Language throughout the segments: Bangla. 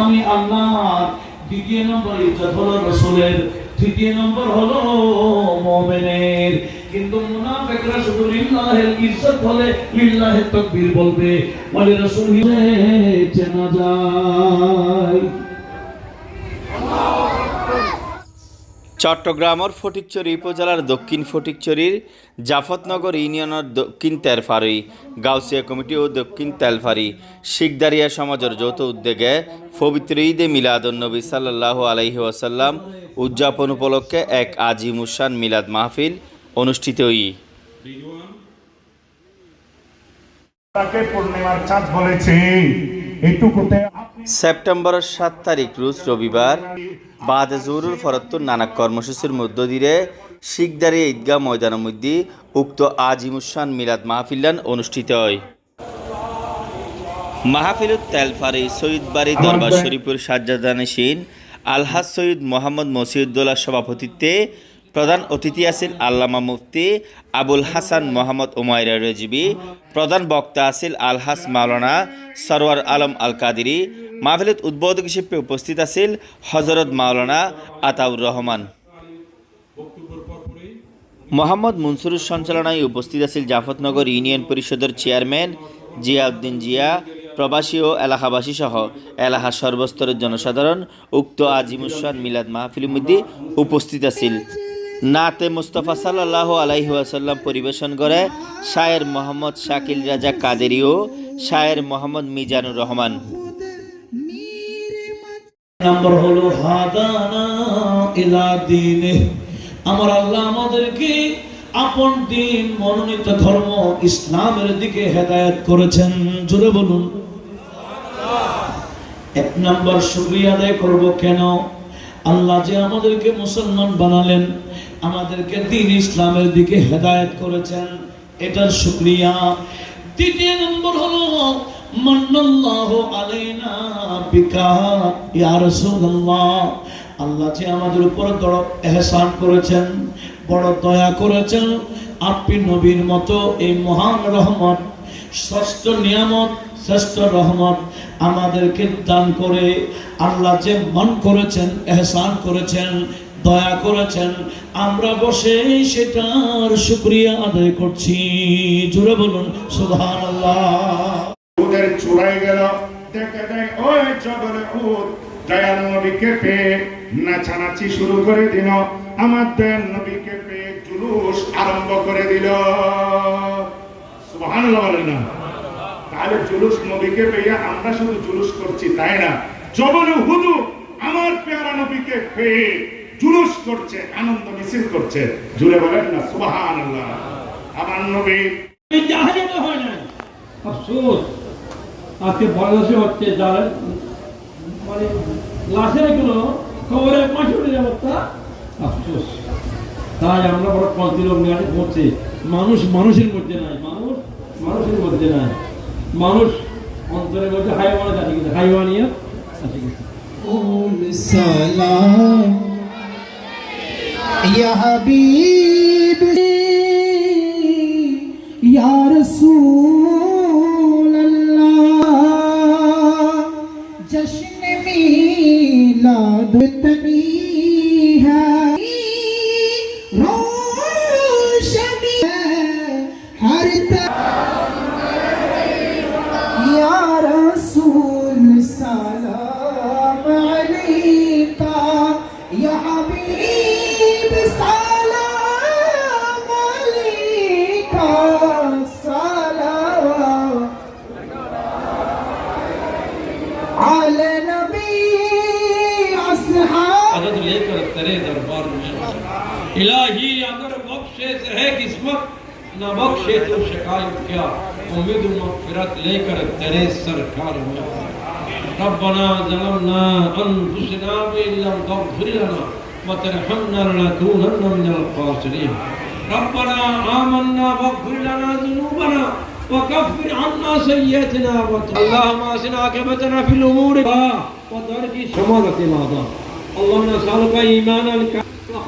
আমি আল্লাহ দ্বিতীয় নম্বর ইজ্জত হলো রসুলের। তৃতীয় নম্বর হলো মোমেনের। কিন্তু মুনাফিকরা শুধু লিল্লাহের ইজ্জত হলে লিল্লাহের তকবীর বলবে বলে রসুল চেনা যায় চট্টগ্রামের ফটিকচুরি উপজেলার দক্ষিণ ফটিকচুরির জাফতনগর ইউনিয়নের দক্ষিণ তেলফারি, গাউসিয়া কমিটি ও দক্ষিণ তেলফারি শিখদারিয়া সমাজের যৌথ উদ্যোগে পবিত্র ঈদে মিলাদুন্নবী সাল্লাহ আলাইহি ওয়াসাল্লাম উদযাপন উপলক্ষে এক আজিমুসান মিলাদ মাহফিল অনুষ্ঠিত হই। তাকে পূর্ণিমার চাঁদ বলেছি। এটুকুতে সেপ্টেম্বরের সাত তারিখ রোজ রবিবার বাদ জরুর ফরত্তর নানা কর্মসূচির মধ্য দিয়ে শিখদারি ঈদগাহ ময়দানের মধ্যে উক্ত আজিমুসান মিলাদ মাহফিল্লান অনুষ্ঠিত হয়। মাহফিলুত তেলফারি সৈয়দ বাড়ি দরবার শরীফুর সাজ্জাদানে সিন আলহাজ সৈয়দ মোহাম্মদ মসিউদ্দোল্লাহ সভাপতিত্বে প্রধান অতিথি আছেন আল্লামা মুফতি আবুল হাসান মোহাম্মদ উমায়রা রেজবি, প্রধান বক্তা আছিল আলহাস মাওলানা সরওয়ার আলম আল কাদিরি মাহফিলত উদ্বোধক হিসেবে উপস্থিত আছিল হজরত মাওলানা আতাউর রহমান। মোহাম্মদ মনসুরুর সঞ্চালনায় উপস্থিত আছিল জাফতনগর ইউনিয়ন পরিষদের চেয়ারম্যান জিয়াউদ্দিন জিয়া, প্রবাসী ও এলাকাবাসী সহ এলাকা সর্বস্তরের জনসাধারণ, উক্ত আজিমুসান মিলাদ মাহফিলের মধ্যে উপস্থিত আছিল নাতে মুস্তফা সাল্লাহ আলাইহি ওয়াসাল্লাম পরিবেশন করে শায়ের মোহাম্মদ শাকিল রাজা কাদেরি ও শায়ের মোহাম্মদ মিজানুর রহমান। নম্বর হলো আমার আল্লাহ আমাদেরকে আপন দিন মনোনীত ধর্ম ইসলামের দিকে হেদায়েত করেছেন। জুড়ে বলুন। এক নম্বর শুকরিয়া আদায় করব কেন? আল্লাহ যে আমাদেরকে মুসলমান বানালেন, আমাদেরকে দিন ইসলামের দিকে হেদায়ত করেছেন, এটার শুক্রিয়া। দ্বিতীয় নম্বর হলো আল্লাহ যে আমাদের উপর বড় এহসান করেছেন, বড় দয়া করেছেন, আপনি নবীর মতো এই মহান রহমত ষষ্ঠ নিয়ামত, শ্রেষ্ঠ রহমত আমাদেরকে দান করে আল্লাহ যে মন করেছেন, এহসান করেছেন, দয়া করেছেন, আমরা বসে সেটার শুক্রিয়া আদায় করছি। জুড়ে বলুন ওদের চুরাই গেল নাচানাচি শুরু করে আমার জুলুস আরম্ভ করে তাহলে জুলুস পেয়ে আমরা শুধু জুলুস করছি, তাই না? জবনে হুদু আমার পেয়ারা নবীকে পেয়ে জুলুস করছে, আনন্দ মিছিল করছে। জুড়ে বলেন না, সুবহানাল্লাহ। আমার নবী জাহাজে হয় না। আফসোস। আজকে বাংলাদেশে হচ্ছে মানে লাশের খবরের পাশে আফসোস। তাই আমরা বড় পড়ছি মানুষ মানুষের মধ্যে নাই, মানুষ মানুষের মধ্যে নাই। মানুষ অন্তরের মধ্যে হাইওয়ান আছে কিন্তু হাইওয়ানিয়া قول سلام يا حبيب الہی اگر بخشے ہے قسمت، نہ بخشے تو شکایت کیا؟ امید و مغفرت لے کر تیرے سرکار ہو جائے ربنا ظلمنا انفسنا وان لم تغفر لنا وترحمنا لنكونن من القاسرین ربنا آمنا وغفر لنا ذنوبنا وكفر عنا سيئاتنا اللهم اصلح عاقبتنا في الامور. وترك شمالتنا اللهم نسألك إيمانا كاملا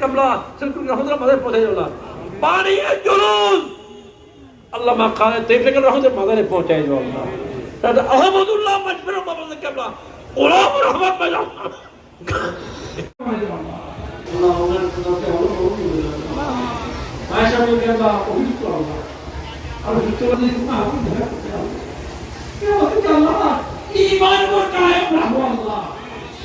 কামলা সিরকোট রহমতুল্লাহ মাঝে পৌঁছে পানি জুলুস আল্লাহ মা খানে তেফেকের রহমতের মাদারে পৌঁছায় যাও আল্লাহ তাহলে আহমদুল্লাহ মজবুর মামলা কাবলা ওলাম রহমান বাজার আয়সা বলতে ইমান করতে হয় আল্লাহ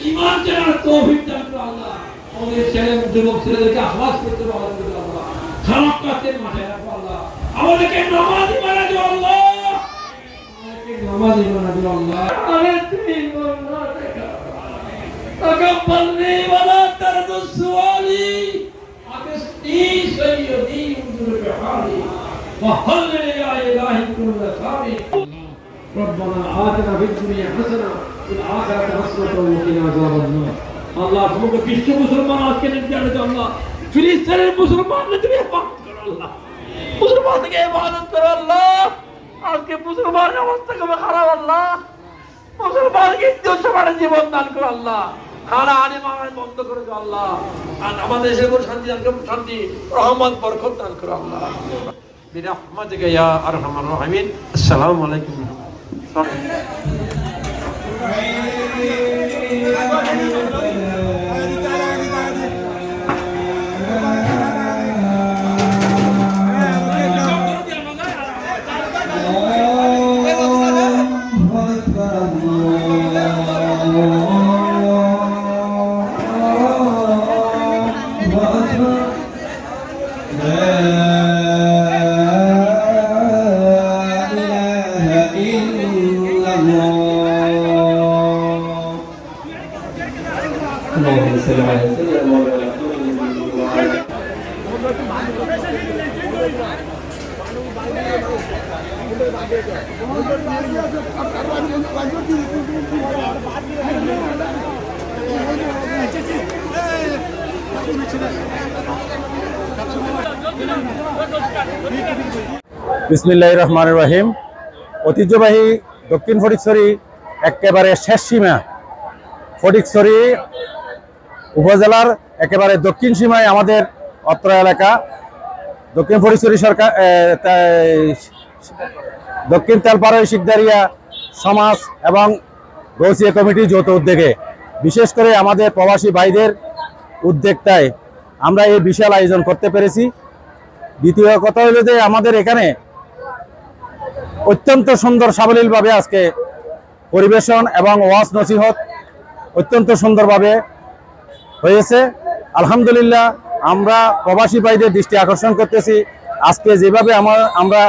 ইমান চেনার তৌফিক দান করো আল্লাহ আমাদের ছেলে যুবক ছেলেদেরকে আহ্বাস করতে পারো আল্লাহ খারাপ কাজের মাঠে রাখো আল্লাহ আমাদেরকে নামাজি বানা দিও আল্লাহ আমাদেরকে নামাজি বানা দিও আল্লাহ আরে তুমি বলনা দেখা تقبلني ولا ترد سؤالي أقسني سيدي انظر بحالي وهل لي يا إلهي كل خالي ربنا آتنا في الدنيا حسنة في الآخرة حسنة وقنا عذاب النار আল্লাহ তোমাকে বিশ্ব মুসলমান আজকে নির্যাতন করো আল্লাহ ফিলিস্তিনের মুসলমানদের তুমি হেফাজত করো আল্লাহ মুসলমানকে হেফাজত করো আল্লাহ আজকে মুসলমানের অবস্থা খুবই খারাপ আল্লাহ মুসলমানকে সবার জীবন দান করো আল্লাহ খানা আনে মারান বন্ধ করে দাও আল্লাহ আর আমাদের দেশের উপর শান্তি দান করো শান্তি রহমত বরকত দান করো আল্লাহ বিরহমাতিকা ইয়া আরহামার রাহিমিন আসসালামু আলাইকুম اللهم صل عليه বিসমিল্লাহ রহমান রহিম। ঐতিহ্যবাহী দক্ষিণ ফটিকছড়ি একেবারে শেষ সীমা। ফটিকছড়ি উপজেলার একেবারে দক্ষিণ সীমায় আমাদের অত্র এলাকা, দক্ষিণ ফটিকছড়ি সরকার দক্ষিণ তেলপাড়াই শিকদারিয়া সমাজ এবং গৌসিয়া কমিটি যৌথ উদ্যোগে, বিশেষ করে আমাদের প্রবাসী ভাইদের উদ্যোক্তায় আমরা এই বিশাল আয়োজন করতে পেরেছি। দ্বিতীয় কথা হলো যে আমাদের এখানে অত্যন্ত সুন্দর সাবলীলভাবে আজকে পরিবেশন এবং ওয়াজ নসিহত অত্যন্ত সুন্দরভাবে হয়েছে। আলহামদুলিল্লাহ, আমরা প্রবাসী ভাইদের দৃষ্টি আকর্ষণ করতেছি। আজকে যেভাবে আমার, আমরা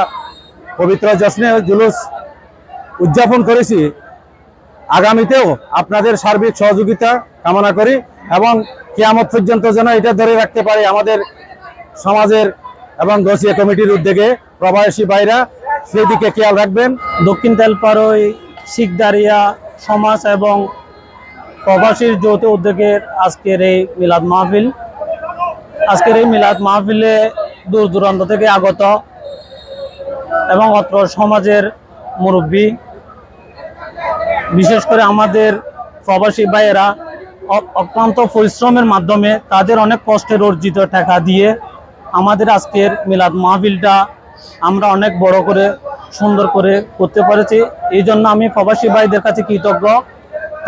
পবিত্র জশ্নে জুলুস উদযাপন করেছি, আগামীতেও আপনাদের সার্বিক সহযোগিতা কামনা করি এবং কেয়ামত পর্যন্ত যেন এটা ধরে রাখতে পারে আমাদের সমাজের এবং গসিয়া কমিটির উদ্যোগে প্রবাসী ভাইরা। সেদিকে খেয়াল রাখবেন। দক্ষিণ তেলপাড়ই শিখদারিয়া সমাজ এবং প্রবাসীর যৌথ উদ্যোগের আজকের এই মিলাদ মাহফিল। আজকের এই মিলাদ মাহফিলে দূর দূরান্ত থেকে আগত এবং অত্র সমাজের মুরব্বী, বিশেষ করে আমাদের প্রবাসী ভাইয়েরা অক্লান্ত পরিশ্রমের মাধ্যমে তাদের অনেক কষ্টের অর্জিত টাকা দিয়ে আমাদের আজকের মিলাদ মাহফিলটা আমরা অনেক বড় করে, সুন্দর করে করতে পেরেছি। এই জন্য আমি প্রবাসী ভাইদের কাছে কৃতজ্ঞ।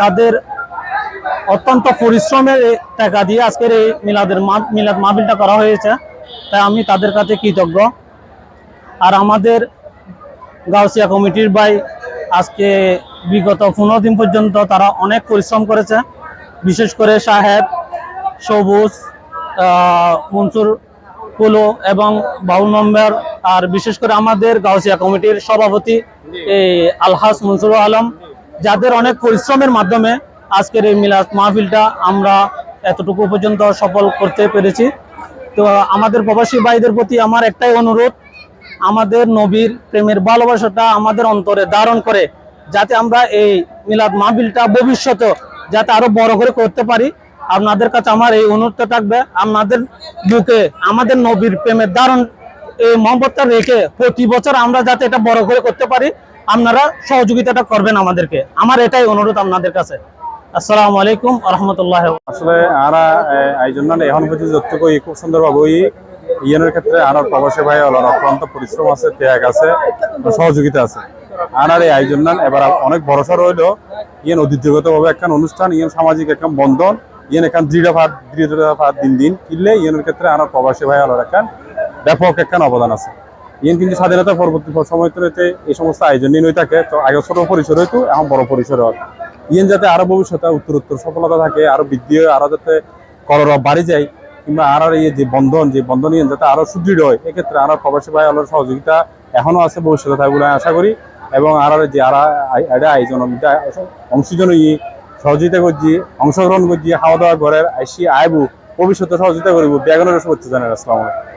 তাদের অত্যন্ত পরিশ্রমের টাকা দিয়ে আজকের এই মিলাদের মিলাদ মাহফিলটা করা হয়েছে। তাই আমি তাদের কাছে কৃতজ্ঞ। আর আমাদের গাউসিয়া কমিটির ভাই আজকে বিগত পনেরো দিন পর্যন্ত তারা অনেক পরিশ্রম করেছে। বিশেষ করে সাহেব, সবুজ মনসুর কুলো এবং বাউল নম্বর আর বিশেষ করে আমাদের গাউসিয়া কমিটির সভাপতি এই আলহাস মনসুর আলম, যাদের অনেক পরিশ্রমের মাধ্যমে আজকের এই মিলাদ মাহফিলটা আমরা এতটুকু পর্যন্ত সফল করতে পেরেছি। তো আমাদের প্রবাসী ভাইদের প্রতি আমার একটাই অনুরোধ, আমাদের নবীর প্রেমের ভালোবাসাটা আমাদের অন্তরে ধারণ করে, যাতে আমরা এই মিলাদ মাহফিলটা ভবিষ্যতে যাতে আরও বড় করে করতে পারি। আপনাদের কাছে আমার এই অনুরোধটা থাকবে, আপনাদের বুকে আমাদের নবীর প্রেমের ধারণ এই মহব্বতটা রেখে প্রতি বছর আমরা যাতে এটা বড় করে করতে পারি, আপনারা সহযোগিতাটা করবেন আমাদেরকে। আমার এটাই অনুরোধ আপনাদের কাছে। আসসালামু আলাইকুম রহমতুল্লাহ আসলে আরা এই জন্য এখন পর্যন্ত যতটুকু সুন্দরভাবে ওই ক্ষেত্রে প্রবাসী ভাই অক্লান্ত পরিশ্রম আছে, ত্যাগ আছে সহযোগিতা আছে। আনার এই আয়োজন এবার অনেক ভরসা রইল ইয়েন ঐতিহ্যগত ভাবে একখান অনুষ্ঠান ইয়েন সামাজিক একখান বন্ধন ইয়েন একখান দৃঢ় ভাত দৃঢ় ভাত দিন দিন কিনলে ইয়েনের ক্ষেত্রে আনার প্রবাসী ভাই হলো একখান ব্যাপক একখান অবদান আছে। ইয়েন কিন্তু স্বাধীনতা পরবর্তী সময় এই সমস্ত আয়োজন নিয়ে থাকে, তো আগে ছোট পরিসর হইতো, এখন বড় পরিসর হয় ইয়েন যাতে আরও ভবিষ্যতে উত্তর উত্তর সফলতা থাকে, আরও বৃদ্ধি হয়, আরও যাতে করর বাড়ি যায়, কিংবা আর এই যে বন্ধন যে বন্ধন ইয়েন যাতে আরও সুদৃঢ় হয়, এক্ষেত্রে আর প্রবাসী ভাই আলোর সহযোগিতা এখনও আছে ভবিষ্যতে থাকবে বলে আশা করি। এবং আর যে আর এটা আয়োজন অংশীজন ই সহযোগিতা করছি, অংশগ্রহণ করছি খাওয়া দাওয়া ঘরের আইসি আইবু, ভবিষ্যতে সহযোগিতা করিব। ব্যাগনের শুভেচ্ছা জানাই, আসসালামু আলাইকুম।